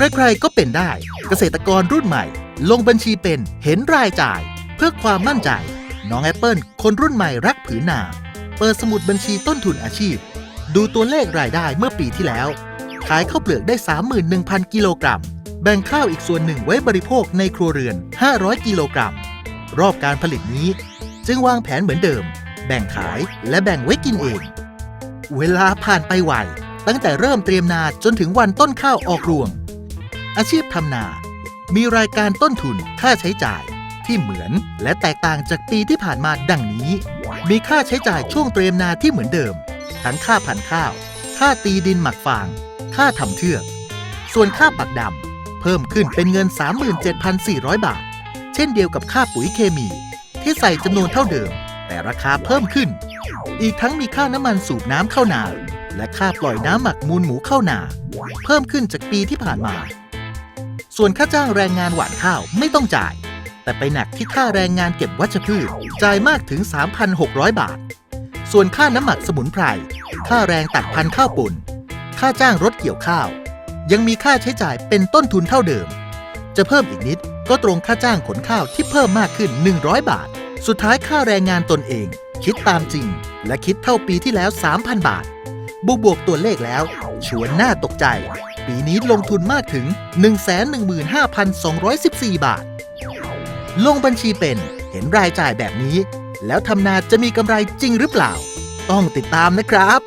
ใครๆก็เป็นได้ เกษตรกรรุ่นใหม่ ลงบัญชีเป็นเห็นรายจ่าย เพื่อความมั่นใจ น้องแอปเปิลคนรุ่นใหม่รักผืนนา เปิดสมุดบัญชีต้นทุนอาชีพ ดูตัวเลขรายได้เมื่อปีที่แล้ว ขายข้าวเปลือกได้ 31,000 กิโลกรัม แบ่งข้าวอีกส่วนหนึ่งไว้บริโภคในครัวเรือน 500 กิโลกรัม รอบการผลิตนี้ จึงวางแผนเหมือนเดิม แบ่งขายและแบ่งไว้กินเอง เวลาผ่านไปไวตั้งแต่เริ่มเตรียมนาจนถึงวันต้นข้าวออกรวง อาชีพทำนา มีรายการต้นทุนค่าใช้จ่ายที่เหมือนและแตกต่างจากปีที่ผ่านมาดังนี้ มีค่าใช้จ่ายช่วงเตรียมนาที่เหมือนเดิม ทั้งค่าพันข้าว ค่าตีดินหมักฟาง ค่าทำเทือก ส่วนค่าปักดำเพิ่มขึ้นเป็นเงิน 37,400 บาท เช่นเดียวกับค่าปุ๋ยเคมี ที่ใส่จำนวนเท่าเดิม แต่ราคาเพิ่มขึ้น อีกทั้งมีค่าน้ำมันสูบน้ำเข้านาและค่าปล่อยน้ำหมักมูลหมูเข้านา เพิ่มขึ้นจากปีที่ผ่านมา ส่วนค่าจ้างแรงงานหว่านข้าวไม่ต้องจ่าย แต่ไปหนักที่ค่าแรงงานเก็บวัชพืชจ่ายมากถึง 3,600 บาท ส่วนค่าน้ำหมักสมุนไพร ค่าแรงตัดพันธุ์ข้าวปุ่น ค่าจ้างรถเกี่ยวข้าว ยังมีค่าใช้จ่ายเป็นต้นทุนเท่าเดิม จะเพิ่มอีกนิดก็ตรงค่าจ้างขนข้าวที่เพิ่มมากขึ้น 100 บาท สุดท้ายค่าแรงงานตนเอง คิดตามจริง และคิดเท่าปีที่แล้ว 3,000 บาท บวกบวกตัวเลขแล้ว ชวนหน่าตกใจ ปีนี้ลงทุนมากถึง 115,214 บาท ลงบัญชีเป็นเห็นรายจ่ายแบบนี้ แล้วทำนาจะมีกำไรจริงหรือเปล่า ต้องติดตามนะครับ